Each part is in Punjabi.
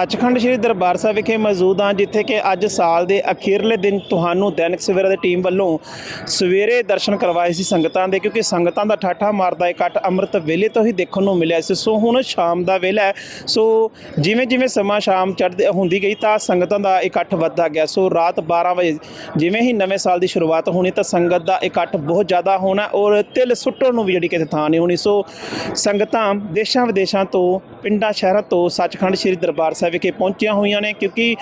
ਸੱਚਖੰਡ ਸ੍ਰੀ ਦਰਬਾਰ ਸਾਹਿਬ ਵਿਖੇ ਮੌਜੂਦ ਹਾਂ, ਜਿੱਥੇ ਕਿ ਅੱਜ ਸਾਲ ਦੇ ਅਖੀਰਲੇ ਦਿਨ ਤੁਹਾਨੂੰ ਦੈਨਿਕ ਸਵੇਰਾ ਦੀ ਟੀਮ ਵੱਲੋਂ ਸਵੇਰੇ ਦਰਸ਼ਨ ਕਰਵਾਏ ਸੀ ਸੰਗਤਾਂ ਦੇ, ਕਿਉਂਕਿ ਸੰਗਤਾਂ ਦਾ ਠਾਠਾ ਮਾਰਦਾ ਇਕੱਠ ਅੰਮ੍ਰਿਤ ਵੇਲੇ ਤੋਂ ਹੀ ਦੇਖਣ ਨੂੰ ਮਿਲਿਆ ਸੀ। ਸੋ ਹੁਣ ਸ਼ਾਮ ਦਾ ਵੇਲਾ ਹੈ। ਸੋ ਜਿਵੇਂ ਜਿਵੇਂ ਸਮਾਂ ਸ਼ਾਮ ਚੜ੍ਹਦੀ ਹੁੰਦੀ ਗਈ ਤਾਂ ਸੰਗਤਾਂ ਦਾ ਇਕੱਠ ਵੱਧਦਾ ਗਿਆ। ਸੋ ਰਾਤ 12 ਵਜੇ ਜਿਵੇਂ ਹੀ ਨਵੇਂ ਸਾਲ ਦੀ ਸ਼ੁਰੂਆਤ ਹੋਣੀ ਤਾਂ ਸੰਗਤ ਦਾ ਇਕੱਠ ਬਹੁਤ ਜ਼ਿਆਦਾ ਹੋਣਾ ਔਰ ਤਿਲ ਸੁੱਟਣ ਨੂੰ ਵੀ ਜਿਹੜੀ ਕਿਤੇ ਥਾਂ ਨਹੀਂ ਹੋਣੀ। ਸੋ ਸੰਗਤਾਂ ਦੇਸ਼ਾਂ ਵਿਦੇਸ਼ਾਂ ਤੋਂ ਪਿੰਡਾਂ ਸ਼ਹਿਰਾਂ ਤੋਂ ਸੱਚਖੰਡ ਸ੍ਰੀ ਦਰਬਾਰ ਸਾਹਿਬ ਵਿਖੇ ਪਹੁੰਚੀਆਂ ਹੋਈਆਂ ਨੇ ਕਿਉਂਕਿ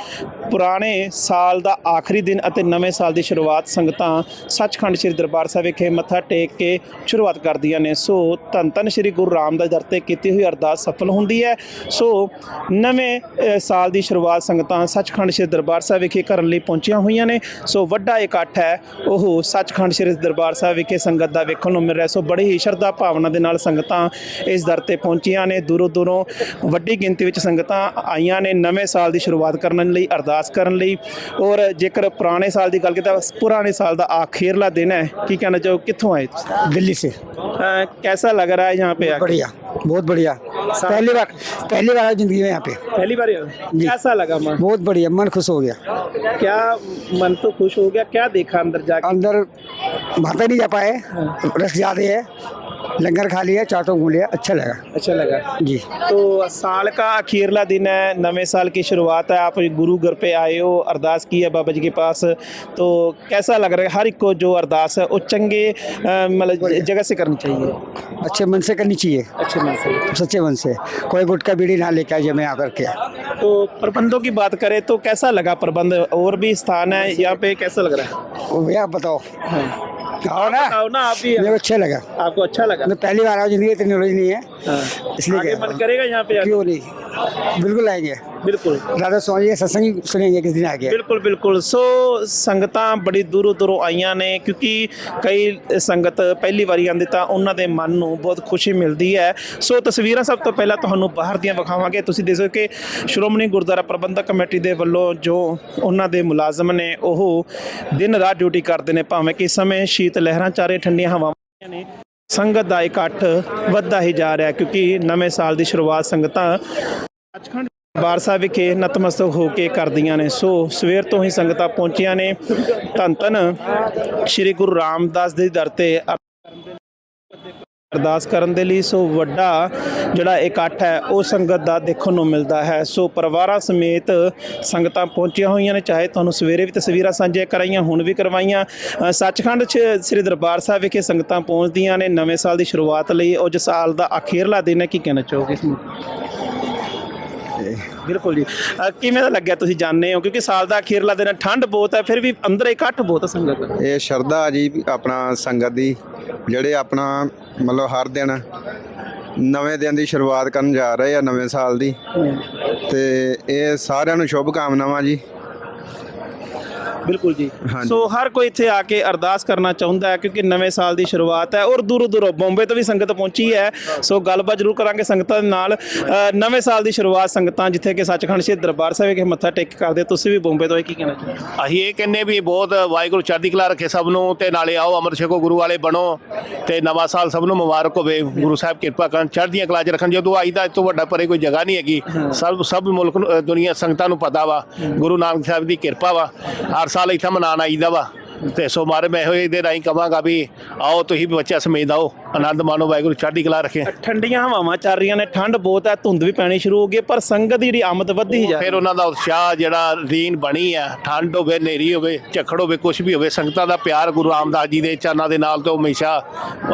ਪੁਰਾਣੇ ਸਾਲ ਦਾ ਆਖਰੀ ਦਿਨ ਅਤੇ ਨਵੇਂ ਸਾਲ ਦੀ ਸ਼ੁਰੂਆਤ ਸੰਗਤਾਂ ਸੱਚਖੰਡ ਸ੍ਰੀ ਦਰਬਾਰ ਸਾਹਿਬ ਵਿਖੇ ਮੱਥਾ ਟੇਕ ਕੇ ਸ਼ੁਰੂਆਤ ਕਰਦੀਆਂ ਨੇ। ਸੋ ਧੰਨ ਧੰਨ ਸ੍ਰੀ ਗੁਰੂ ਰਾਮਦਾਸ ਦਰ ਤੇ ਕੀਤੀ ਹੋਈ ਅਰਦਾਸ ਸਫਲ ਹੁੰਦੀ ਹੈ। ਸੋ ਨਵੇਂ ਸਾਲ ਦੀ ਸ਼ੁਰੂਆਤ ਸੰਗਤਾਂ ਸੱਚਖੰਡ ਸ੍ਰੀ ਦਰਬਾਰ ਸਾਹਿਬ ਵਿਖੇ ਕਰਨ ਲਈ ਪਹੁੰਚੀਆਂ ਹੋਈਆਂ ਨੇ। ਸੋ ਵੱਡਾ ਇਕੱਠ ਹੈ ਉਹ ਸੱਚਖੰਡ ਸ੍ਰੀ ਦਰਬਾਰ ਸਾਹਿਬ ਵਿਖੇ ਸੰਗਤ ਦਾ ਵੇਖਣ ਨੂੰ ਮਿਲ ਰਿਹਾ। ਸੋ ਬੜੀ ਹੀ ਸ਼ਰਧਾ ਭਾਵਨਾ ਦੇ ਨਾਲ ਸੰਗਤਾਂ ਇਸ ਦਰ ਤੇ ਪਹੁੰਚੀਆਂ ਨੇ। ਦੂਰੋਂ ਦੂਰੋਂ ਵੱਡੀ ਗਿਣਤੀ ਵਿੱਚ ਸੰਗਤਾਂ ਆਈਆਂ ਨੇ ਨਵੇਂ ਸਾਲ ਦੀ ਸ਼ੁਰੂਆਤ ਕਰਨ ਲਈ ਅਰਦਾਸ ਕਰਨ ਲਈ ਔਰ ਜੇਕਰ ਪੁਰਾਣੇ ਸਾਲ ਦੀ ਗੱਲ ਕੀਤੀ ਤਾਂ ਪੁਰਾਣੇ ਸਾਲ ਦਾ ਆਖਿਰਲਾ ਦਿਨ ਹੈ ਕੀ ਕਹਿਣਾ ਚਾਹੋ ਕਿੱਥੋਂ ਆਏ ਤੁਸੀਂ दिल्ली से अ, कैसा लग रहा है यहाँ पे आके? बढ़िया बहुत बढ़िया पहली बार पहली बार आया जिंदगी में यहाँ पे पहली बार आए हो? जी। कैसा लगा मन बहुत बढ़िया मन खुश हो गया क्या मन तो खुश हो गया क्या देखा अंदर जाके अंदर भाता नहीं जा पाए रस ज्यादा है लंगर खा लिया चाटो घूम लिया अच्छा लगा। अच्छा लगा। जी। तो साल का अखीरला दिन है नवे साल की शुरुआत है आप गुरु घर पे आए हो अरदास की है बाबा जी के पास तो कैसा लग रहा है हर एक को जो अरदास है वो चंगे मतलब जगह से करनी चाहिए? अच्छे मन से करनी चाहिए। अच्छे मन से। सच्चे मन से। कोई गुटका बीड़ी ना लेके आइए मैं यहाँ करके तो प्रबंधों की बात करें तो कैसा लगा प्रबंध? और भी स्थान है यहाँ पे कैसा लग रहा है? भैया आप बताओ आओ ना बताओ ना आप भी मेरे को अच्छा लगा आपको अच्छा लगा मैं पहली बार आया जिंदगी इतनी नॉलेज नहीं है हाँ। इसलिए आगे क्या मन करेगा यहाँ पे आके? क्यों नहीं बिल्कुल आएंगे ਬਿਲਕੁਲ। ਦਾਦਾ ਸੁਣੀਏ ਸਤਸੰਗ ਸੁਣੀਏ ਕਿਸ ਦਿਨ ਆ ਗਿਆ? ਬਿਲਕੁਲ ਬਿਲਕੁਲ। ਸੋ ਸੰਗਤਾਂ ਬੜੀ ਦੂਰੋਂ ਦੂਰੋਂ ਆਈਆਂ ਨੇ ਕਿਉਂਕਿ ਕਈ ਸੰਗਤ ਪਹਿਲੀ ਵਾਰੀ ਆਂਦੇ ਤਾਂ ਉਹਨਾਂ ਦੇ ਮਨ ਨੂੰ ਬਹੁਤ ਖੁਸ਼ੀ ਮਿਲਦੀ ਹੈ। ਸੋ ਤਸਵੀਰਾਂ ਸਭ ਤੋਂ ਪਹਿਲਾਂ ਤੁਹਾਨੂੰ ਬਾਹਰ ਦੀਆਂ ਵਿਖਾਵਾਂਗੇ। ਤੁਸੀਂ ਦੇਖੋ ਕਿ ਸ਼੍ਰੋਮਣੀ ਗੁਰਦੁਆਰਾ ਪ੍ਰਬੰਧਕ ਕਮੇਟੀ ਦੇ ਵੱਲੋਂ ਜੋ ਉਹਨਾਂ ਦੇ ਮੁਲਾਜ਼ਮ ਨੇ ਉਹ ਦਿਨ ਰਾਤ ਡਿਊਟੀ ਕਰਦੇ ਨੇ। ਭਾਵੇਂ ਕਿ ਸਮੇਂ ਸ਼ੀਤ ਲਹਿਰਾਂ ਚਾਰੇ ਠੰਡੀਆਂ ਹਵਾਵਾਂ ਨੇ ਸੰਗਤ ਦਾ ਇਕੱਠ ਵੱਧਦਾ ਹੀ ਜਾ ਰਿਹਾ ਕਿਉਂਕਿ ਨਵੇਂ ਸਾਲ ਦੀ ਸ਼ੁਰੂਆਤ ਸੰਗਤਾਂ ਸੱਚਖੰਡ ਦਰਬਾਰ ਸਾਹਿਬ ਵਿਖੇ ਨਤਮਸਤਕ ਹੋ ਕੇ ਕਰਦੀਆਂ ਨੇ। ਸੋ ਸਵੇਰ ਤੋਂ ਹੀ ਸੰਗਤਾਂ ਪਹੁੰਚੀਆਂ ਨੇ। ਧੰਨ ਧੰਨ ਸ੍ਰੀ ਗੁਰੂ ਰਾਮਦਾਸ ਦੇ ਦਰ ਤੇ ਅਰਦਾਸ ਕਰਨ ਦੇ ਲਈ। ਸੋ ਵੱਡਾ ਜਿਹੜਾ ਇਕੱਠ ਹੈ, ਉਹ ਸੰਗਤ ਦਾ ਦੇਖਣ ਨੂੰ ਮਿਲਦਾ ਹੈ। ਸੋ ਪਰਿਵਾਰਾਂ ਸਮੇਤ ਸੰਗਤਾਂ ਪਹੁੰਚੀਆਂ ਹੋਈਆਂ ਨੇ। ਚਾਹੇ ਤੁਹਾਨੂੰ ਸਵੇਰੇ ਵੀ ਤਸਵੀਰਾਂ ਸਾਂਝੀਆਂ ਕਰਾਈਆਂ, ਹੁਣ ਵੀ ਕਰਵਾਈਆਂ। ਸੱਚਖੰਡ 'ਚ ਸ੍ਰੀ ਦਰਬਾਰ ਸਾਹਿਬ ਵਿਖੇ ਸੰਗਤਾਂ ਪਹੁੰਚਦੀਆਂ ਨੇ। ਨਵੇਂ ਸਾਲ ਦੀ ਸ਼ੁਰੂਆਤ ਲਈ। ਉਹ ਜੋ ਸਾਲ ਦਾ ਅਖੀਰਲਾ ਦਿਨ ਹੈ, ਕੀ ਕਹਿਣਾ ਚਾਹੋਗੇ ਇਸ ਨੂੰ? ਬਿਲਕੁਲ ਜੀ। ਅ, ਕਿਵੇਂ ਦਾ ਲੱਗਿਆ ਤੁਸੀਂ ਜਾਣਦੇ ਹੋ? ਕਿਉਂਕਿ ਸਾਲ ਦਾ ਅਖੀਰਲਾ ਦਿਨ ਹੈ ਠੰਡ ਬਹੁਤ ਹੈ ਫਿਰ ਵੀ ਅੰਦਰ ਇਕੱਠ ਬਹੁਤ ਹੈ ਸੰਗਤ। ਦਾ ਇਹ ਸ਼ਰਧਾ ਜੀ ਆਪਣਾ ਸੰਗਤ ਦੀ ਜਿਹੜੇ ਆਪਣਾ ਮਤਲਬ ਹਰ ਦਿਨ ਨਵੇਂ ਦਿਨ ਦੀ ਸ਼ੁਰੂਆਤ ਕਰਨ ਜਾ ਰਹੇ ਆ ਨਵੇਂ ਸਾਲ ਦੀ। ਤੇ ਇਹ ਸਾਰਿਆਂ ਨੂੰ ਸ਼ੁਭ ਕਾਮਨਾਵਾਂ ਜੀ। ਬਿਲਕੁਲ ਜੀ। ਹਾਂਜੀ। ਸੋ ਹਰ ਕੋਈ ਇੱਥੇ ਆ ਕੇ ਅਰਦਾਸ ਕਰਨਾ ਚਾਹੁੰਦਾ ਹੈ ਕਿਉਂਕਿ ਨਵੇਂ ਸਾਲ ਦੀ ਸ਼ੁਰੂਆਤ ਹੈ ਔਰ ਦੂਰੋਂ ਦੂਰੋਂ ਬੰਬੇ ਤੋਂ ਵੀ ਸੰਗਤ ਪਹੁੰਚੀ ਹੈ। ਸੋ ਗੱਲਬਾਤ ਜ਼ਰੂਰ ਕਰਾਂਗੇ ਸੰਗਤਾਂ ਦੇ ਨਾਲ। ਅ, ਨਵੇਂ ਸਾਲ ਦੀ ਸ਼ੁਰੂਆਤ ਸੰਗਤਾਂ ਜਿੱਥੇ ਕਿ ਸੱਚਖੰਡ ਸ੍ਰੀ ਦਰਬਾਰ ਸਾਹਿਬ ਵਿਖੇ ਮੱਥਾ ਟੇਕ ਕੇ ਕਰਦੇ ਤੁਸੀਂ ਵੀ ਬੰਬੇ ਤੋਂ ਇਹ ਕੀ ਕਹਿਣਾ ਚਾਹੁੰਦੇ ਅਸੀਂ ਇਹ ਕਹਿੰਨੇ ਵੀ ਬਹੁਤ ਵਾਹਿਗੁਰੂ ਚੜ੍ਹਦੀ ਕਲਾ ਰੱਖੇ ਸਭ ਨੂੰ ਤੇ ਨਾਲੇ ਆਓ ਅੰਮ੍ਰਿਤ ਛਕੋ ਗੁਰੂ ਵਾਲੇ ਬਣੋ ਤੇ ਨਵਾਂ ਸਾਲ ਸਭ ਨੂੰ ਮੁਬਾਰਕ ਹੋਵੇ। ਗੁਰੂ ਸਾਹਿਬ ਕਿਰਪਾ ਕਰਨ ਚੜ੍ਹਦੀਆਂ ਕਲਾ 'ਚ ਰੱਖਣ ਜਦੋਂ ਆਈ ਦਾ ਇਸ ਤੋਂ ਵੱਡਾ ਪਰੇ ਕੋਈ ਜਗ੍ਹਾ ਨਹੀਂ ਹੈਗੀ। ਸਭ ਸਭ ਮੁਲਕ ਨੂੰ ਅ, ਦੁਨੀਆ ਸੰਗਤਾਂ ਨੂੰ ਪਤਾ ਵਾ। ਗੁਰੂ ਨਾਨਕ ਸਾਹਿਬ ਦੀ ਕਿਰਪਾ ਵਾ। ਹਰ ਸਾਲ ਇੱਥੇ ਮਨਾਉਣ ਆਈਦਾ ਵਾ। ਤੇ ਸੋ ਮਾਰੇ ਮੈਂ ਹੋਏ ਇਹਦੇ ਰਾਹੀਂ ਕਵਾਂਗਾ ਵੀ ਆਓ, ਤੁਸੀਂ ਬੱਚਾ ਸਮੇਤ ਆਓ। ਆਨੰਦ ਮਾਣੋ ਵਾਹਿਗੁਰੂ ਚੜ੍ਹਦੀ ਕਲਾ ਰੱਖੇ। ਠੰਡੀਆਂ ਹਵਾਵਾਂ ਚੱਲ ਰਹੀਆਂ ਨੇ ਠੰਡ ਬਹੁਤ ਹੈ ਧੁੰਦ ਵੀ ਪੈਣੀ ਸ਼ੁਰੂ ਹੋ ਗਈ ਹੈ, ਪਰ ਸੰਗਤ ਦੀ ਜਿਹੜੀ ਆਮਦ ਵੱਧਦੀ ਹੀ। ਜਾ ਫਿਰ ਉਹਨਾਂ ਦਾ ਉਤਸ਼ਾਹ ਜਿਹੜਾ ਰੀਨ ਬਣੀ ਆ ਠੰਡ ਹੋਵੇ ਨੇਰੀ ਹੋਵੇ ਝੱਖੜ ਹੋਵੇ ਕੁਝ ਵੀ ਹੋਵੇ ਸੰਗਤਾਂ ਦਾ ਪਿਆਰ ਗੁਰੂ ਰਾਮਦਾਸ ਜੀ ਦੇ ਚਰਨਾਂ ਦੇ ਨਾਲ ਤੇ ਹਮੇਸ਼ਾ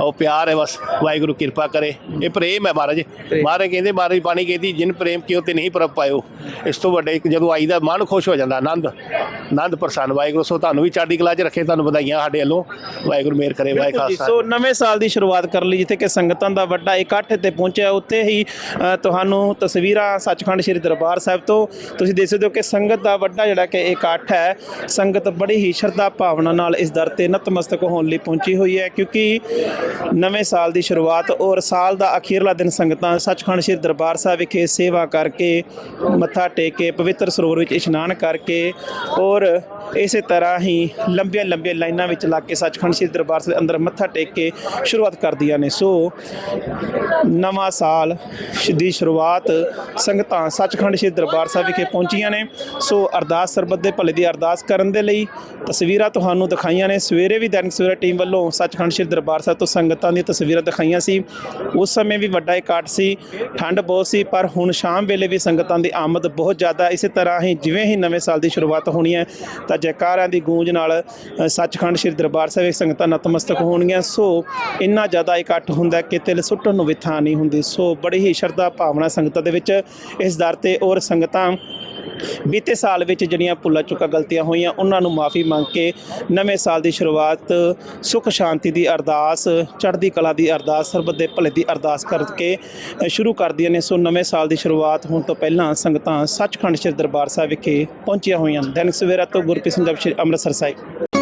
ਉਹ ਪਿਆਰ ਹੈ ਬਸ ਵਾਹਿਗੁਰੂ ਕਿਰਪਾ ਕਰੇ। ਇਹ ਪ੍ਰੇਮ ਹੈ ਮਹਾਰਾਜ। ਮਹਾਰਾਜ ਕਹਿੰਦੇ ਮਹਾਰਾਜ ਬਾਣੀ ਕਹਿੰਦੀ ਜਿਨ ਪ੍ਰੇਮ ਕਿਉ ਤੇ ਨਹੀਂ ਪ੍ਰਭ ਪਾਇਓ। ਇਸ ਤੋਂ ਵੱਡੇ ਜਦੋਂ ਆਈਦਾ ਮਨ ਖੁਸ਼ ਹੋ ਜਾਂਦਾ ਆਨੰਦ ਆਨੰਦ ਪ੍ਰਸੰਨ। ਵਾਹਿਗੁਰੂ ਸੋ ਤੁਹਾਨੂੰ ਵੀ ਚੜ੍ਹਦੀ ਕਲਾ 'ਚ ਰੱਖੇ ਤੁਹਾਨੂੰ ਵਧਾਈਆਂ ਸਾਡੇ ਵੱਲੋਂ। ਵਾਹਿਗੁਰੂ ਮਿਹਰ ਕਰੇ ਵਾਹਿ ਬਿਲਕੁਲ ਜੀ, ਖਾਲਸਾ ਸੋ ਨਵੇਂ ਸਾਲ ਦੀ ਸ਼ੁਰੂਆਤ ਕਰਨ ਲਈ, ਜਿੱਥੇ ਕਿ ਸੰਗਤਾਂ ਦਾ ਵੱਡਾ ਇਕੱਠ ਇੱਥੇ ਪਹੁੰਚਿਆ, ਉੱਥੇ ਹੀ ਤੁਹਾਨੂੰ ਤਸਵੀਰਾਂ ਸੱਚਖੰਡ ਸ੍ਰੀ ਦਰਬਾਰ ਸਾਹਿਬ ਤੋਂ ਤੁਸੀਂ ਦੇਖ ਸਕਦੇ ਹੋ ਕਿ ਸੰਗਤ ਦਾ ਵੱਡਾ ਜਿਹੜਾ ਕਿ ਇਕੱਠ ਹੈ, ਸੰਗਤ ਬੜੀ ਹੀ ਸ਼ਰਧਾ ਭਾਵਨਾ ਨਾਲ ਇਸ ਦਰ ਤੇ ਨਤਮਸਤਕ ਹੋਣ ਲਈ ਪਹੁੰਚੀ ਹੋਈ ਹੈ, ਕਿਉਂਕਿ ਨਵੇਂ ਸਾਲ ਦੀ ਸ਼ੁਰੂਆਤ ਔਰ ਸਾਲ ਦਾ ਅਖੀਰਲਾ ਦਿਨ ਸੰਗਤਾਂ ਸੱਚਖੰਡ ਸ੍ਰੀ ਦਰਬਾਰ ਸਾਹਿਬ ਵਿਖੇ ਸੇਵਾ ਕਰਕੇ ਮੱਥਾ ਟੇਕ ਕੇ, ਪਵਿੱਤਰ ਸਰੋਵਰ ਵਿੱਚ ਇਸ਼ਨਾਨ ਕਰਕੇ ਔਰ ਇਸੇ ਤਰ੍ਹਾਂ ਹੀ ਲੰਬੀਆਂ ਲੰਬੀਆਂ ਲਾਈਨਾਂ ਵਿੱਚ ਲੱਗ ਕੇ ਸੱਚਖੰਡ ਸ੍ਰੀ ਦਰਬਾਰ ਸਾਹਿਬ ਦੇ ਅੰਦਰ ਮੱਥਾ ਟੇਕ ਕੇ ਸ਼ੁਰੂਆਤ ਕਰਦੀਆਂ ਨੇ। ਸੋ ਨਵਾਂ ਸਾਲ ਦੀ ਸ਼ੁਰੂਆਤ ਸੰਗਤਾਂ ਸੱਚਖੰਡ ਸ੍ਰੀ ਦਰਬਾਰ ਸਾਹਿਬ ਵਿਖੇ ਪਹੁੰਚੀਆਂ ਨੇ। ਸੋ ਅਰਦਾਸ ਸਰਬੱਤ ਦੇ ਭਲੇ ਦੀ ਅਰਦਾਸ ਕਰਨ ਦੇ ਲਈ ਤਸਵੀਰਾਂ ਤੁਹਾਨੂੰ ਦਿਖਾਈਆਂ ਨੇ। ਸਵੇਰੇ ਵੀ ਦੈਨਿਕ ਸਵੇਰਾ ਟੀਮ ਵੱਲੋਂ ਸੱਚਖੰਡ ਸ੍ਰੀ ਦਰਬਾਰ ਸਾਹਿਬ ਤੋਂ ਸੰਗਤਾਂ ਦੀਆਂ ਤਸਵੀਰਾਂ ਦਿਖਾਈਆਂ ਸੀ। ਉਸ ਸਮੇਂ ਵੀ ਵੱਡਾ ਇਕੱਠ ਸੀ, ਠੰਡ ਬਹੁਤ ਸੀ, ਪਰ ਹੁਣ ਸ਼ਾਮ ਵੇਲੇ ਵੀ ਸੰਗਤਾਂ ਦੀ ਆਮਦ ਬਹੁਤ ਜ਼ਿਆਦਾ। ਇਸੇ ਤਰ੍ਹਾਂ ਹੀ ਜਿਵੇਂ ਹੀ ਨਵੇਂ ਸਾਲ ਦੀ ਸ਼ੁਰੂਆਤ ਹੋਣੀ ਹੈ ਤਾਂ ਜੈਕਾਰਿਆਂ ਦੀ ਗੂੰਜ ਨਾਲ ਸੱਚਖੰਡ ਸ੍ਰੀ ਦਰਬਾਰ ਸਾਹਿਬ ਵਿੱਚ ਸੰਗਤਾਂ ਨਤਮਸਤਕ ਹੋਣਗੀਆਂ। ਸੋ ਇੰਨਾ ਜ਼ਿਆਦਾ ਇਕੱਠ ਹੁੰਦਾ ਕਿ ਤਿਲ ਸੁੱਟਣ ਨੂੰ ਵੀ ਨਹੀਂ ਹੁੰਦੀ। ਸੋ ਬੜੀ ਹੀ ਸ਼ਰਧਾ ਭਾਵਨਾ ਸੰਗਤਾਂ ਦੇ ਵਿੱਚ ਇਸ ਦਰ ਤੇ ਔਰ ਸੰਗਤਾਂ ਬੀਤੇ ਸਾਲ ਵਿੱਚ ਜਿਹੜੀਆਂ ਭੁੱਲਾਂ ਚੁੱਕਾ ਗਲਤੀਆਂ ਹੋਈਆਂ, ਉਹਨਾਂ ਨੂੰ ਮਾਫੀ ਮੰਗ ਕੇ ਨਵੇਂ ਸਾਲ ਦੀ ਸ਼ੁਰੂਆਤ ਸੁਖ ਸ਼ਾਂਤੀ ਦੀ ਅਰਦਾਸ, ਚੜ੍ਹਦੀ ਕਲਾ ਦੀ ਅਰਦਾਸ, ਸਰਬੱਤ ਦੇ ਭਲੇ ਦੀ ਅਰਦਾਸ ਕਰਕੇ ਸ਼ੁਰੂ ਕਰਦੀਆਂ ਨੇ। ਸੋ ਨਵੇਂ ਸਾਲ ਦੀ ਸ਼ੁਰੂਆਤ ਹੋਣ ਤੋਂ ਪਹਿਲਾਂ ਸੰਗਤਾਂ ਸੱਚਖੰਡ ਸ੍ਰੀ ਦਰਬਾਰ ਸਾਹਿਬ ਵਿਖੇ ਪਹੁੰਚੀਆਂ ਹੋਈਆਂ ਹਨ ਦੈਨਿਕ ਸਵੇਰਾ ਤੋਂ ਗੁਰਪ੍ਰੀਤ ਸਿੰਘ ਜਪ ਸ੍ਰੀ ਅੰਮ੍ਰਿਤਸਰ ਸਾਹਿਬ।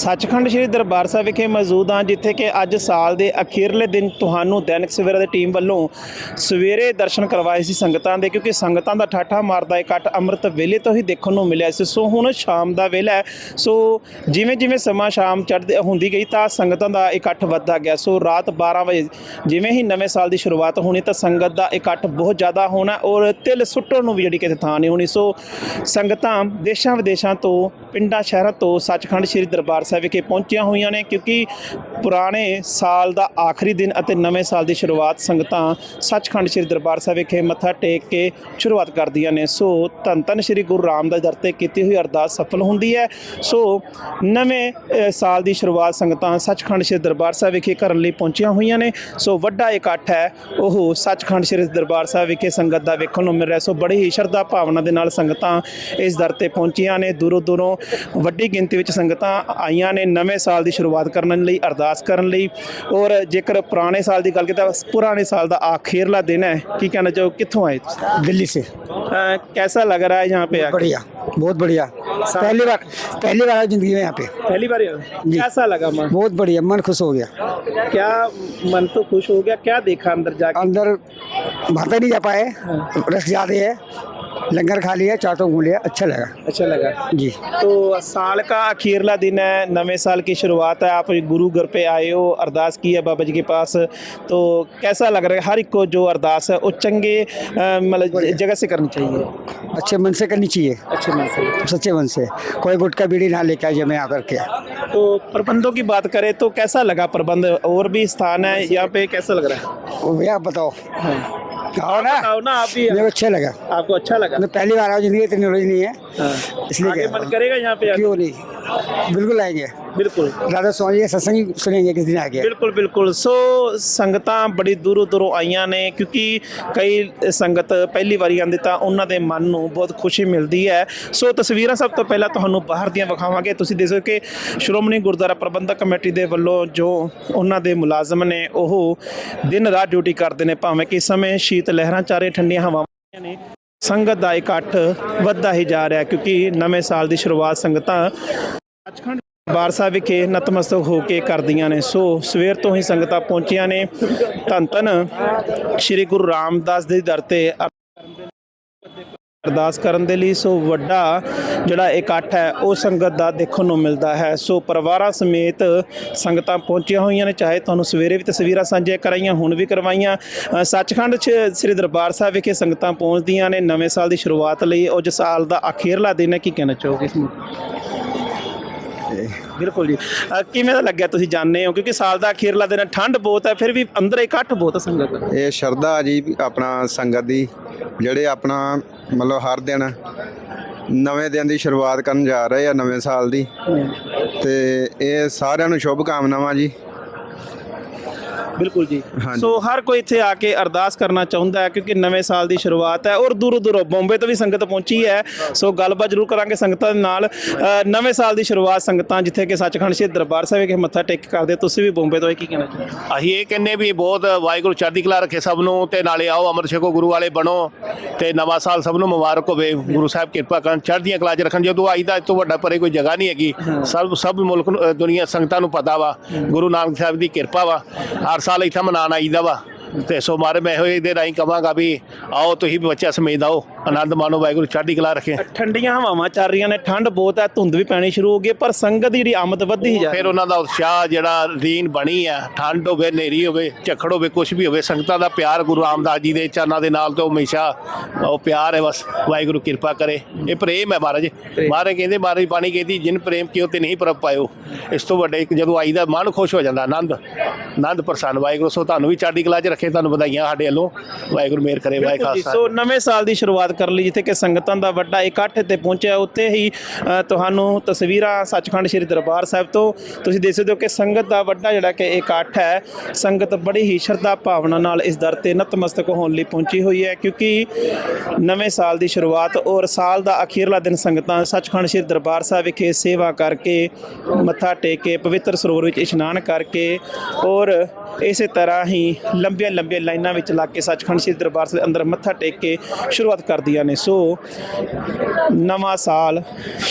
ਸੱਚਖੰਡ ਸ੍ਰੀ ਦਰਬਾਰ ਸਾਹਿਬ ਵਿਖੇ ਮੌਜੂਦ ਹਾਂ, ਜਿੱਥੇ ਕਿ ਅੱਜ ਸਾਲ ਦੇ ਅਖੀਰਲੇ ਦਿਨ ਤੁਹਾਨੂੰ ਦੈਨਿਕ ਸਵੇਰਾ ਦੀ ਟੀਮ ਵੱਲੋਂ ਸਵੇਰੇ ਦਰਸ਼ਨ ਕਰਵਾਏ ਸੀ ਸੰਗਤਾਂ ਦੇ, ਕਿਉਂਕਿ ਸੰਗਤਾਂ ਦਾ ਠਾਠਾ ਮਾਰਦਾ ਇਕੱਠ ਅੰਮ੍ਰਿਤ ਵੇਲੇ ਤੋਂ ਹੀ ਦੇਖਣ ਨੂੰ ਮਿਲਿਆ ਸੀ। ਸੋ ਹੁਣ ਸ਼ਾਮ ਦਾ ਵੇਲਾ ਹੈ। ਸੋ ਜਿਵੇਂ ਜਿਵੇਂ ਸਮਾਂ ਸ਼ਾਮ ਚੜ੍ਹਦੀ ਹੁੰਦੀ ਗਈ ਤਾਂ ਸੰਗਤਾਂ ਦਾ ਇਕੱਠ ਵੱਧਦਾ ਗਿਆ। ਸੋ ਰਾਤ 12 ਵਜੇ ਜਿਵੇਂ ਹੀ ਨਵੇਂ ਸਾਲ ਦੀ ਸ਼ੁਰੂਆਤ ਹੋਣੀ ਤਾਂ ਸੰਗਤ ਦਾ ਇਕੱਠ ਬਹੁਤ ਜ਼ਿਆਦਾ ਹੋਣਾ ਔਰ ਤਿਲ ਸੁੱਟਣ ਨੂੰ ਵੀ ਜਿਹੜੀ ਕਿਤੇ ਥਾਂ ਨਹੀਂ ਹੋਣੀ। ਸੋ ਸੰਗਤਾਂ ਦੇਸ਼ਾਂ ਵਿਦੇਸ਼ਾਂ ਤੋਂ ਪਿੰਡਾਂ ਸ਼ਹਿਰਾਂ ਤੋਂ ਸੱਚਖੰਡ ਸ੍ਰੀ ਦਰਬਾਰ ਸਾਹਿਬ ਵਿਖੇ ਪਹੁੰਚੀਆਂ ਹੋਈਆਂ ਨੇ, ਕਿਉਂਕਿ ਪੁਰਾਣੇ ਸਾਲ ਦਾ ਆਖਰੀ ਦਿਨ ਅਤੇ ਨਵੇਂ ਸਾਲ ਦੀ ਸ਼ੁਰੂਆਤ ਸੰਗਤਾਂ ਸੱਚਖੰਡ ਸ੍ਰੀ ਦਰਬਾਰ ਸਾਹਿਬ ਵਿਖੇ ਮੱਥਾ ਟੇਕ ਕੇ ਸ਼ੁਰੂਆਤ ਕਰਦੀਆਂ ਨੇ। ਸੋ ਧੰਨ ਧੰਨ ਸ੍ਰੀ ਗੁਰੂ ਰਾਮਦਾਸ ਦਰ ਤੇ ਕੀਤੀ ਹੋਈ ਅਰਦਾਸ ਸਫਲ ਹੁੰਦੀ ਹੈ। ਸੋ ਨਵੇਂ ਸਾਲ ਦੀ ਸ਼ੁਰੂਆਤ ਸੰਗਤਾਂ ਸੱਚਖੰਡ ਸ੍ਰੀ ਦਰਬਾਰ ਸਾਹਿਬ ਵਿਖੇ ਕਰਨ ਲਈ ਪਹੁੰਚੀਆਂ ਹੋਈਆਂ ਨੇ। ਸੋ ਵੱਡਾ ਇਕੱਠ ਹੈ, ਉਹ ਸੱਚਖੰਡ ਸ੍ਰੀ ਦਰਬਾਰ ਸਾਹਿਬ ਵਿਖੇ ਸੰਗਤ ਦਾ ਵੇਖਣ ਨੂੰ ਮਿਲ ਰਿਹਾ। ਸੋ ਬੜੀ ਹੀ ਸ਼ਰਧਾ ਭਾਵਨਾ ਦੇ ਨਾਲ ਸੰਗਤਾਂ ਇਸ ਦਰ ਤੇ ਪਹੁੰਚੀਆਂ ਨੇ। ਦੂਰੋਂ ਦੂਰੋਂ ਵੱਡੀ ਗਿਣਤੀ ਵਿੱਚ ਸੰਗਤਾਂ ਆਈਆਂ ਨੇ ਨਵੇਂ ਸਾਲ ਦੀ ਸ਼ੁਰੂਆਤ ਕਰਨ ਲਈ ਅਰਦਾਸ ਕਰਨ ਲਈ ਔਰ ਜੇਕਰ ਪੁਰਾਣੇ ਸਾਲ ਦੀ ਗੱਲ ਕਰੀਏ ਤਾਂ ਪੁਰਾਣੇ ਸਾਲ ਦਾ ਆਖਿਰਲਾ ਦਿਨ ਹੈ ਕੀ ਕਹਿਣਾ ਚਾਹੋ ਕਿੱਥੋਂ ਆਏ ਤੁਸੀਂ दिल्ली से अ, कैसा लग रहा है यहाँ पे आके? बढ़िया बहुत बढ़िया पहली बार पहली बार आया जिंदगी में यहाँ पे पहली बार आए हो? जी। कैसा लगा मन बहुत बढ़िया मन खुश हो गया क्या मन तो खुश हो गया क्या देखा अंदर जाके अंदर भरता नहीं जा पाए रस ज्यादा है लंगर खा लिया चाटो घूम लिया अच्छा लगा। अच्छा लगा। जी। तो साल का अखीरला दिन है नवे साल की शुरुआत है आप गुरु घर पे आए हो अरदास की है बाबा जी के पास तो कैसा लग रहा है? हर एक को जो अरदास है वो चंगे मतलब जगह से करनी चाहिए। अच्छे मन से करनी चाहिए। अच्छे मन से। सच्चे मन से। कोई गुटका बीड़ी ना लेके आइए मैं यहाँ करके तो प्रबंधों की बात करें तो कैसा लगा प्रबंध? और भी स्थान है यहाँ पे कैसा लग रहा है? भैया बताओ। आओ ना बताओ ना आप भी मेरे को अच्छा लगा आपको अच्छा लगा मैं पहली बार आया जिंदगी इतनी नॉलेज नहीं है हाँ। इसलिए आगे कह रहा मन करेगा यहाँ पे हूँ। आके? क्यों नहीं बिल्कुल आएंगे बिल्कुल राधा स्वामी का सत्संग सुनेंगे किस दिन आगे ਬਿਲਕੁਲ ਬਿਲਕੁਲ ਸੋ ਸੰਗਤਾਂ ਬੜੀ ਦੂਰੋਂ ਦੂਰੋਂ ਆਈਆਂ ਨੇ ਕਿਉਂਕਿ ਕਈ ਸੰਗਤ ਪਹਿਲੀ ਵਾਰੀ ਆਉਂਦੇ ਤਾਂ ਉਹਨਾਂ ਦੇ ਮਨ ਨੂੰ ਬਹੁਤ ਖੁਸ਼ੀ ਮਿਲਦੀ ਹੈ ਸੋ ਤਸਵੀਰਾਂ ਸਭ ਤੋਂ ਪਹਿਲਾਂ ਤੁਹਾਨੂੰ ਬਾਹਰ ਦੀਆਂ ਵਿਖਾਵਾਂਗੇ ਤੁਸੀਂ ਦੇਖੋ ਕਿ ਸ਼੍ਰੋਮਣੀ ਗੁਰਦੁਆਰਾ ਪ੍ਰਬੰਧਕ ਕਮੇਟੀ ਦੇ ਵੱਲੋਂ ਜੋ ਉਹਨਾਂ ਦੇ ਮੁਲਾਜ਼ਮ ਨੇ ਉਹ ਦਿਨ ਰਾਤ ਡਿਊਟੀ ਕਰਦੇ ਨੇ ਭਾਵੇਂ ਕਿ ਇਸ ਸਮੇਂ ਸ਼ੀਤ ਲਹਿਰਾਂ ਚਾਰੇ ਠੰਡੀਆਂ ਹਵਾਵਾਂ ਨੇ। ਸੰਗਤ ਦਾ ਇਕੱਠ ਵੱਧਦਾ ਹੀ ਜਾ ਰਿਹਾ ਕਿਉਂਕਿ ਨਵੇਂ ਸਾਲ ਦੀ ਸ਼ੁਰੂਆਤ ਸੰਗਤਾਂ ਸੱਚਖੰਡ ਦਰਬਾਰ ਸਾਹਿਬ ਵਿਖੇ ਨਤਮਸਤਕ ਹੋ ਕੇ ਕਰਦੀਆਂ ਨੇ। ਸੋ ਸਵੇਰ ਤੋਂ ਹੀ ਸੰਗਤਾਂ ਪਹੁੰਚੀਆਂ ਨੇ। ਧੰਨ ਧੰਨ ਸ੍ਰੀ ਗੁਰੂ ਰਾਮਦਾਸ ਦੇ ਦਰ ਤੇ ਅਰਦਾਸ ਕਰਨ ਦੇ ਲਈ ਸੋ ਵੱਡਾ ਜਿਹੜਾ ਇਕੱਠ ਹੈ ਉਹ ਸੰਗਤ ਦਾ ਦੇਖਣ ਨੂੰ ਮਿਲਦਾ ਹੈ। ਸੋ ਪਰਿਵਾਰਾਂ ਸਮੇਤ ਸੰਗਤਾਂ ਪਹੁੰਚੀਆਂ ਹੋਈਆਂ ਨੇ ਚਾਹੇ ਤੁਹਾਨੂੰ ਸਵੇਰੇ ਵੀ ਤਸਵੀਰਾਂ ਸਾਂਝੀਆਂ ਕਰਾਈਆਂ ਹੁਣ ਵੀ ਕਰਵਾਈਆਂ। ਅ, ਸੱਚਖੰਡ 'ਚ ਸ੍ਰੀ ਦਰਬਾਰ ਸਾਹਿਬ ਵਿਖੇ ਸੰਗਤਾਂ ਪਹੁੰਚਦੀਆਂ ਨੇ ਨਵੇਂ ਸਾਲ ਦੀ ਸ਼ੁਰੂਆਤ ਲਈ। ਉਹ ਜੋ ਸਾਲ ਦਾ ਅਖੀਰਲਾ ਦਿਨ ਹੈ ਕੀ ਕਹਿਣਾ ਚਾਹੋਗੇ ਇਸ ਨੂੰ? ਬਿਲਕੁਲ ਜੀ। ਅ, ਕਿਵੇਂ ਦਾ ਲੱਗਿਆ ਤੁਸੀਂ ਜਾਣਦੇ ਹੋ? ਕਿਉਂਕਿ ਸਾਲ ਦਾ ਅਖੀਰਲਾ ਦਿਨ ਹੈ ਠੰਡ ਬਹੁਤ ਹੈ ਫਿਰ ਵੀ ਅੰਦਰ ਇਕੱਠ ਬਹੁਤ ਹੈ ਸੰਗਤ। ਦਾ ਇਹ ਸ਼ਰਧਾ ਜੀ ਆਪਣਾ ਸੰਗਤ ਦੀ ਜਿਹੜੇ ਆਪਣਾ ਮਤਲਬ ਹਰ ਦਿਨ ਨਵੇਂ ਦਿਨ ਦੀ ਸ਼ੁਰੂਆਤ ਕਰਨ ਜਾ ਰਹੇ ਆ ਨਵੇਂ ਸਾਲ ਦੀ। ਤੇ ਇਹ ਸਾਰਿਆਂ ਨੂੰ ਸ਼ੁਭ ਕਾਮਨਾਵਾਂ ਜੀ। ਬਿਲਕੁਲ ਜੀ। ਹਾਂਜੀ। ਸੋ ਹਰ ਕੋਈ ਇੱਥੇ ਆ ਕੇ ਅਰਦਾਸ ਕਰਨਾ ਚਾਹੁੰਦਾ ਹੈ ਕਿਉਂਕਿ ਨਵੇਂ ਸਾਲ ਦੀ ਸ਼ੁਰੂਆਤ ਹੈ ਔਰ ਦੂਰੋਂ ਦੂਰੋਂ ਬੰਬੇ ਤੋਂ ਵੀ ਸੰਗਤ ਪਹੁੰਚੀ ਹੈ। ਸੋ ਗੱਲਬਾਤ ਜ਼ਰੂਰ ਕਰਾਂਗੇ ਸੰਗਤਾਂ ਦੇ ਨਾਲ। ਅ, ਨਵੇਂ ਸਾਲ ਦੀ ਸ਼ੁਰੂਆਤ ਸੰਗਤਾਂ ਜਿੱਥੇ ਕਿ ਸੱਚਖੰਡ ਸ਼੍ਰੀ ਦਰਬਾਰ ਸਾਹਿਬ ਵਿਖੇ ਮੱਥਾ ਟੇਕ ਕੇ ਕਰਦੇ ਤੁਸੀਂ ਵੀ ਬੰਬੇ ਤੋਂ ਇਹ ਕੀ ਕਹਿਣਾ ਚਾਹੁੰਦੇ? ਅਸੀਂ ਇਹ ਕਹਿੰਨੇ ਵੀ ਬਹੁਤ ਵਾਹਿਗੁਰੂ ਚੜ੍ਹਦੀ ਕਲਾ ਰੱਖੇ ਸਭ ਨੂੰ ਤੇ ਨਾਲੇ ਆਓ ਅੰਮ੍ਰਿਤ ਛਕੋ ਗੁਰੂ ਵਾਲੇ ਬਣੋ ਤੇ ਨਵਾਂ ਸਾਲ ਸਭ ਨੂੰ ਮੁਬਾਰਕ ਹੋਵੇ। ਗੁਰੂ ਸਾਹਿਬ ਕਿਰਪਾ ਕਰਨ ਚੜ੍ਹਦੀਆਂ ਕਲਾ 'ਚ ਰੱਖਣ ਜਦੋਂ ਆਈਦਾ ਇਸ ਤੋਂ ਵੱਡਾ ਪਰੇ ਕੋਈ ਜਗ੍ਹਾ ਨਹੀਂ ਹੈਗੀ। ਸਭ ਸਭ ਮੁਲਕ ਨੂੰ ਅ, ਦੁਨੀਆ ਸੰਗਤਾਂ ਨੂੰ ਪਤਾ ਵਾ। ਗੁਰੂ ਨਾਨਕ ਸਾਹਿਬ ਦੀ ਕਿਰਪਾ ਵਾ। ਹਰ ਸਾਲ ਇੱਥੇ ਮਨਾਉਣ ਆਈਦਾ ਵਾ। ਤੇ ਸੋ ਮਾਰੇ ਮੈਂ ਹੋਏ ਦੇ ਰਾਹੀਂ ਕਵਾਂਗਾ ਵੀ ਆਓ, ਤੁਸੀਂ ਵੀ ਬੱਚਾ ਸਮੇਤ ਆਓ। ਆਨੰਦ ਮਾਣੋ ਵਾਹਿਗੁਰੂ ਚੜ੍ਹਦੀ ਕਲਾ ਰੱਖੇ। ਠੰਡੀਆਂ ਹਵਾਵਾਂ ਚੱਲ ਰਹੀਆਂ ਨੇ ਠੰਡ ਬਹੁਤ ਹੈ ਧੁੰਦ ਵੀ ਪੈਣੀ ਸ਼ੁਰੂ ਹੋ ਗਈ ਹੈ, ਪਰ ਸੰਗਤ ਦੀ ਜਿਹੜੀ ਆਮਦ ਵੱਧਦੀ ਹੀ। ਜਾ ਫਿਰ ਉਹਨਾਂ ਦਾ ਉਤਸ਼ਾਹ ਜਿਹੜਾ ਰੀਨ ਬਣੀ ਆ ਠੰਡ ਹੋਵੇ ਨੇਰੀ ਹੋਵੇ ਝੱਖੜ ਹੋਵੇ ਕੁਝ ਵੀ ਹੋਵੇ ਸੰਗਤਾਂ ਦਾ ਪਿਆਰ ਗੁਰੂ ਰਾਮਦਾਸ ਜੀ ਦੇ ਚਰਨਾਂ ਦੇ ਨਾਲ ਤੇ ਹਮੇਸ਼ਾ ਉਹ ਪਿਆਰ ਹੈ ਬਸ ਵਾਹਿਗੁਰੂ ਕਿਰਪਾ ਕਰੇ। ਇਹ ਪ੍ਰੇਮ ਹੈ ਮਹਾਰਾਜ। ਮਹਾਰਾਜ ਕਹਿੰਦੇ ਮਹਾਰਾਜ ਬਾਣੀ ਕਹਿੰਦੀ ਜਿਨ ਪ੍ਰੇਮ ਕਿਉ ਤੇ ਨਹੀਂ ਪ੍ਰਭ ਪਾਇਓ। ਇਸ ਤੋਂ ਵੱਡੇ ਇੱਕ ਜਦੋਂ ਆਈਦਾ ਮਨ ਖੁਸ਼ ਹੋ ਜਾਂਦਾ ਆਨੰਦ ਆਨੰਦ ਪ੍ਰਸੰਨ। ਵਾਹਿਗੁਰੂ ਸੋ ਤੁਹਾਨੂੰ ਵੀ ਚੜ੍ਹਦੀ ਕਲਾ 'ਚ ਰੱਖੇ ਤੁਹਾਨੂੰ ਵਧਾਈਆਂ ਸਾਡੇ ਵੱਲੋਂ। ਵਾਹਿਗੁਰੂ ਮੇਰ ਕਰੇ ਵਾਹਿ ਬਿਲਕੁਲ ਜੀ, ਖਾਲਸਾ। ਸੋ ਨਵੇਂ ਸਾਲ ਦੀ ਸ਼ੁਰੂਆਤ ਕਰਨ ਲਈ, ਜਿੱਥੇ ਕਿ ਸੰਗਤਾਂ ਦਾ ਵੱਡਾ ਇਕੱਠ ਇੱਥੇ ਪਹੁੰਚਿਆ, ਉੱਥੇ ਹੀ ਤੁਹਾਨੂੰ ਤਸਵੀਰਾਂ ਸੱਚਖੰਡ ਸ੍ਰੀ ਦਰਬਾਰ ਸਾਹਿਬ ਤੋਂ ਤੁਸੀਂ ਦੇਖ ਸਕਦੇ ਹੋ ਕਿ ਸੰਗਤ ਦਾ ਵੱਡਾ ਜਿਹੜਾ ਕਿ ਇਕੱਠ ਹੈ, ਸੰਗਤ ਬੜੀ ਹੀ ਸ਼ਰਧਾ ਭਾਵਨਾ ਨਾਲ ਇਸ ਦਰ ਤੇ ਨਤਮਸਤਕ ਹੋਣ ਲਈ ਪਹੁੰਚੀ ਹੋਈ ਹੈ, ਕਿਉਂਕਿ ਨਵੇਂ ਸਾਲ ਦੀ ਸ਼ੁਰੂਆਤ ਔਰ ਸਾਲ ਦਾ ਅਖੀਰਲਾ ਦਿਨ ਸੰਗਤਾਂ ਸੱਚਖੰਡ ਸ੍ਰੀ ਦਰਬਾਰ ਸਾਹਿਬ ਵਿਖੇ ਸੇਵਾ ਕਰਕੇ ਮੱਥਾ ਟੇਕ ਕੇ, ਪਵਿੱਤਰ ਸਰੋਵਰ ਵਿੱਚ ਇਸ਼ਨਾਨ ਕਰਕੇ ਔਰ ਇਸੇ ਤਰ੍ਹਾਂ ਹੀ ਲੰਬੀਆਂ ਲੰਬੀਆਂ ਲਾਈਨਾਂ ਵਿੱਚ ਲੱਗ ਕੇ ਸੱਚਖੰਡ ਸ੍ਰੀ ਦਰਬਾਰ ਸਾਹਿਬ ਦੇ ਅੰਦਰ ਮੱਥਾ ਟੇਕ ਕੇ ਸ਼ੁਰੂਆਤ ਕਰਦੀਆਂ ਨੇ। ਸੋ ਨਵਾਂ ਸਾਲ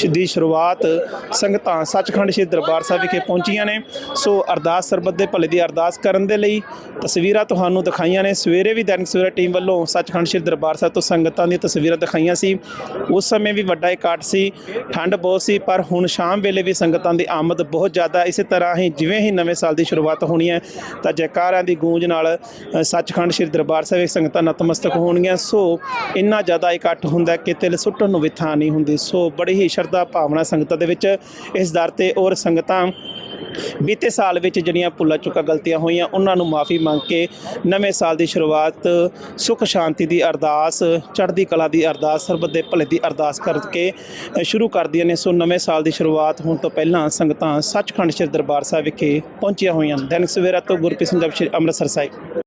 ਦੀ ਸ਼ੁਰੂਆਤ ਸੰਗਤਾਂ ਸੱਚਖੰਡ ਸ੍ਰੀ ਦਰਬਾਰ ਸਾਹਿਬ ਵਿਖੇ ਪਹੁੰਚੀਆਂ ਨੇ। ਸੋ ਅਰਦਾਸ ਸਰਬੱਤ ਦੇ ਭਲੇ ਦੀ ਅਰਦਾਸ ਕਰਨ ਦੇ ਲਈ ਤਸਵੀਰਾਂ ਤੁਹਾਨੂੰ ਦਿਖਾਈਆਂ ਨੇ। ਸਵੇਰੇ ਵੀ ਦੈਨਿਕ ਸਵੇਰਾ ਟੀਮ ਵੱਲੋਂ ਸੱਚਖੰਡ ਸ੍ਰੀ ਦਰਬਾਰ ਸਾਹਿਬ ਤੋਂ ਸੰਗਤਾਂ ਦੀਆਂ ਤਸਵੀਰਾਂ ਦਿਖਾਈਆਂ ਸੀ। ਉਸ ਸਮੇਂ ਵੀ ਵੱਡਾ ਇਕੱਠ ਸੀ, ਠੰਡ ਬਹੁਤ ਸੀ, ਪਰ ਹੁਣ ਸ਼ਾਮ ਵੇਲੇ ਵੀ ਸੰਗਤਾਂ ਦੀ ਆਮਦ ਬਹੁਤ ਜ਼ਿਆਦਾ। ਇਸੇ ਤਰ੍ਹਾਂ ਹੀ ਜਿਵੇਂ ਹੀ ਨਵੇਂ ਸਾਲ ਦੀ ਸ਼ੁਰੂਆਤ ਹੋਣੀ ਹੈ, ਤਾਂ ਜੈਕਾਰਿਆਂ ਦੀ ਗੂੰਜ ਨਾਲ ਸੱਚਖੰਡ ਸ੍ਰੀ ਦਰਬਾਰ ਸਾਹਿਬ ਵਿੱਚ ਸੰਗਤਾਂ ਨਤਮਸਤਕ ਹੋਣਗੀਆਂ। ਸੋ, ਇੰਨਾ ਜ਼ਿਆਦਾ ਇਕੱਠ ਹੁੰਦਾ ਕਿ ਤਿਲ ਸੁੱਟਣ ਨੂੰ ਵੀ ਨਹੀਂ ਹੁੰਦੀ। ਸੋ, ਬੜੀ ਹੀ ਸ਼ਰਧਾ ਭਾਵਨਾ ਸੰਗਤਾਂ ਦੇ ਵਿੱਚ। ਇਸ ਦਰ ਤੇ ਔਰ ਸੰਗਤਾਂ ਬੀਤੇ ਸਾਲ ਵਿੱਚ ਜਿਹੜੀਆਂ ਭੁੱਲਾਂ ਚੁੱਕਾ ਗਲਤੀਆਂ ਹੋਈਆਂ, ਉਹਨਾਂ ਨੂੰ ਮਾਫੀ ਮੰਗ ਕੇ ਨਵੇਂ ਸਾਲ ਦੀ ਸ਼ੁਰੂਆਤ ਸੁਖ ਸ਼ਾਂਤੀ ਦੀ ਅਰਦਾਸ, ਚੜ੍ਹਦੀ ਕਲਾ ਦੀ ਅਰਦਾਸ, ਸਰਬੱਤ ਦੇ ਭਲੇ ਦੀ ਅਰਦਾਸ ਕਰਕੇ ਸ਼ੁਰੂ ਕਰਦੀਆਂ ਨੇ। ਸੋ ਨਵੇਂ ਸਾਲ ਦੀ ਸ਼ੁਰੂਆਤ ਹੋਣ ਤੋਂ ਪਹਿਲਾਂ ਸੰਗਤਾਂ ਸੱਚਖੰਡ ਸ੍ਰੀ ਦਰਬਾਰ ਸਾਹਿਬ ਵਿਖੇ ਪਹੁੰਚੀਆਂ ਹੋਈਆਂ ਹਨ ਦੈਨਿਕ ਸਵੇਰਾ ਤੋਂ ਗੁਰਪ੍ਰੀਤ ਸਿੰਘ ਜਪ ਸ਼੍ਰੀ ਅੰਮ੍ਰਿਤਸਰ ਸਾਹਿਬ।